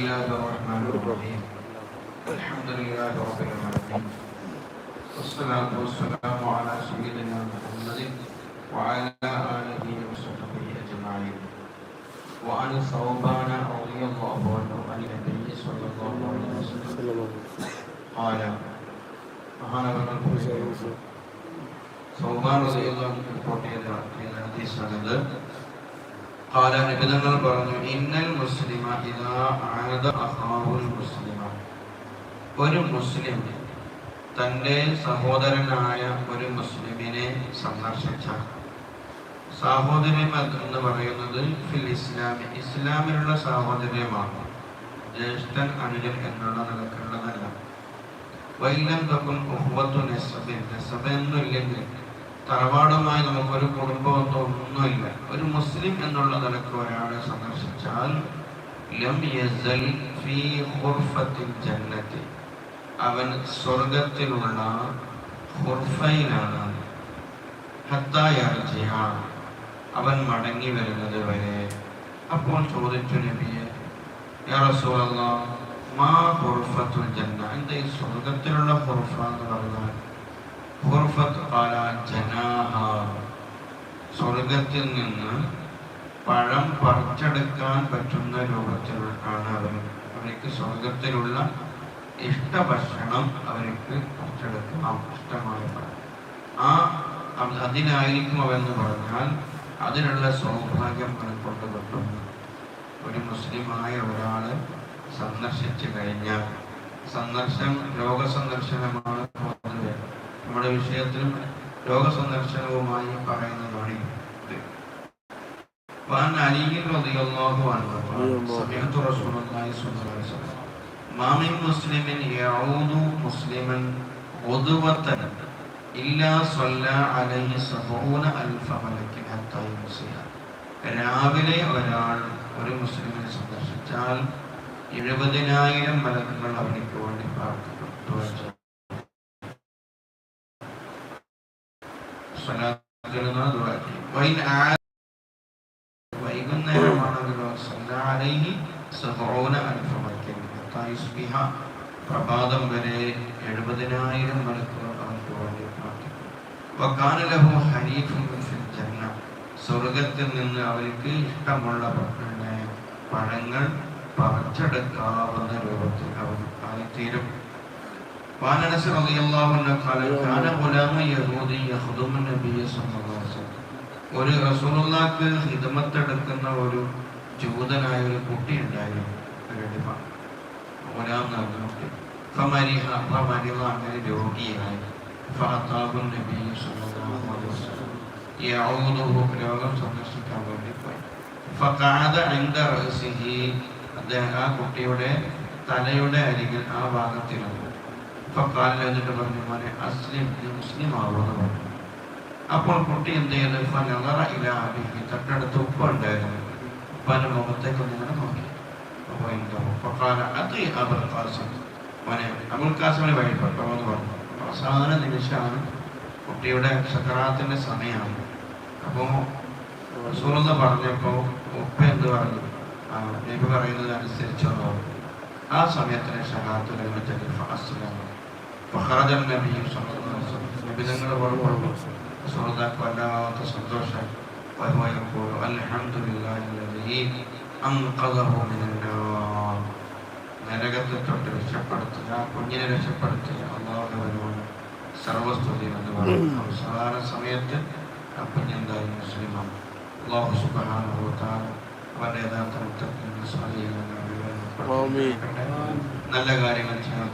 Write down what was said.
الله الرحمن الرحيم. الحمد لله رب العالمين. والصلاة والسلام على سيدنا محمد وعلى آله وصحبه أجمعين. وعن ثوبان رضي الله عنه عن النبي صلى الله عليه وسلم. قال قال ثوبان رضي الله عنه حديث ഹദീസാണിത് قال നബിതങ്ങൾ പറഞ്ഞു ഇന്നൽ മുസ്ലിമ ഇദാ ആദ അഖാഹുൽ മുസ്ലിമ ഒരു മുസ്ലിം തൻ്റെ സഹോദരനായ ഒരു മുസ്ലിമിനെ സന്ദർശിച്ചാൽ സാഹോദര്യം എന്ന് പറയുന്നത് ഫിൽ ഇസ്ലാമി ഇസ്ലാമിലുള്ള സാഹോദര്യമാണ് ജ്യേഷ്ഠൻ അനുജൻ എന്നുള്ള നിലക്കുള്ളതല്ല വൈലം തൊക്കും ഉഹ്വത്തു നെസബിൻ നെസബ എന്നില്ലെങ്കിൽ തറവാടുമായി നമുക്കൊരു കുടുംബമൊന്നും ഒന്നുമില്ല. ഒരു മുസ്ലിം എന്നുള്ള നിലയ്ക്ക് ഒരാളെ സന്ദർശിച്ചാൽ ലം യസൽ ഫീ ഖുർഫത്തിൽ അവൻ സ്വർഗത്തിലുള്ള ഖുർഫയിലാണ്. അവൻ മടങ്ങി വരുന്നത് വരെ. അപ്പോൾ ചോദിച്ചു നബിയെ മാ ഖുർഫത്തുൽ ജന്ന. എന്താ ഈ സ്വർഗത്തിലുള്ള ഖുർഫ എന്ന് പറഞ്ഞാൽ? സ്വർഗത്തിൽ നിന്ന് പഴം പറിച്ചെടുക്കാൻ പറ്റുന്ന രൂപത്തിലാണ് അവർ. അവർക്ക് സ്വർഗത്തിലുള്ള ഇഷ്ടഭക്ഷണം അവർക്ക് പറിച്ചെടുക്കാം. ഇഷ്ടമായ ആ അത് അതിനായിരിക്കും അവെന്ന് പറഞ്ഞാൽ അതിനുള്ള സൗഭാഗ്യം കൊണ്ട് കിട്ടുന്നു. ഒരു മുസ്ലിമായ ഒരാൾ സന്ദർശിച്ചു കഴിഞ്ഞാൽ. സന്ദർശനം രോഗസന്ദർശനമാണ് പൊതുവെ നമ്മുടെ വിഷയത്തിലും രോഗസന്ദർശനവുമായി പറയുന്നതാണ് ഇത് وعن علي رضي الله عنه قال سمعت رسول الله صلى الله عليه وسلم ما من مسلم يعود مسلما غدوة إلا صلى عليه سبعون ألف ملك حتى يمسيها രാവിലെ ഒരാൾ ഒരു മുസ്ലിമിനെ സന്ദർശിച്ചാൽ എഴുപതിനായിരം മലക്കുകൾ അവനിക്ക് വേണ്ടി പ്രാർത്ഥിക്കും ആ- വൈകുന്നേരമാണെങ്കിലോ സല്ലാലൈഹി ഹത്താ യുസ്ബിഹ പ്രഭാതം വരെ എഴുപതിനായിരം മണിക്കൂർ അവർക്ക് വേണ്ടി പ്രാർത്ഥിക്കും ജന്ന സ്വർഗത്തിൽ നിന്ന് അവർക്ക് ഇഷ്ടമുള്ള പഴങ്ങൾ പറിച്ചെടുക്കാവുന്ന രൂപത്തിൽ അവർ ആയിത്തീരും وعن انس رضي الله عنه قال كان غلام يهودي يخدم النبي صلى الله عليه وسلم ഒരു റസൂലുള്ളാക്ക് ഹിദമത്തെടുക്കുന്ന ഒരു ജൂതനായ ഒരു കുട്ടി ഉണ്ടായിരുന്നു ഒരു അടിമ ഗുലാം എന്ന് പറഞ്ഞ കുട്ടി ഫമരിഹ ഫമരിഹ അങ്ങനെ രോഗിയായി ഫഅതാബു നബി സല്ലല്ലാഹു അലൈഹി വസല്ലം യഊദുഹു രോഗം സന്ദർശിക്കാൻ വേണ്ടി പോയി ഫഖഅദ ഇൻദ റഅസിഹി അദ്ദേഹം ആ കുട്ടിയുടെ തലയുടെ അരികിൽ ആ ഭാഗത്തിരുന്നു എന്നിട്ട് പറഞ്ഞു മോനെ അസ്ലിം നീ പറഞ്ഞു. അപ്പോൾ കുട്ടി എന്ത് ചെയ്തു? ഫലറ ഇല അബിഹി. തൊട്ടടുത്ത് ഉണ്ടായിരുന്നു. ഉപ്പാന്റെ മുഖത്തേക്ക് നോക്കി. അപ്പോൾ എന്തോ? ഫഖാല അത് അബുൽ ഖാസം. മോനെ അബുൽ ഖാസിമിനെ വഴിപ്പെട്ടു പറഞ്ഞു. അവസാന നിമിഷമാണ് കുട്ടിയുടെ സക്കറാത്തിന്റെ സമയമാണ്. അപ്പോൾ റസൂലുള്ള പറഞ്ഞപ്പോൾ ഉപ്പ എന്ത് പറഞ്ഞു? നബി പറയുന്നത് അനുസരിച്ചോ ആ സമയത്തിന് ഷഹാത്ത് ലഭിച്ചത് മഹാജൻ നബിയും വിധങ്ങൾ പറയുമ്പോൾ ശ്രോതാക്കും അല്ലാത്ത സന്തോഷം വരുമായപ്പോഴും നരകത്തെ തൊട്ട് രക്ഷപ്പെടുത്തുക കുഞ്ഞിനെ രക്ഷപ്പെടുത്തുക അള്ളാഹുവിനോട് സർവസ്തുതി എന്ന് പറയും അവസാന സമയത്ത് കുഞ്ഞെന്തായാലും മുസ്ലിമാണ്. അള്ളാഹു സുബാനുഭവത്താൽ അവരുടെ യഥാർത്ഥ മുത്തത്തിൽ സ്വാധീനം നല്ല കാര്യങ്ങൾ ചെയ്യാൻ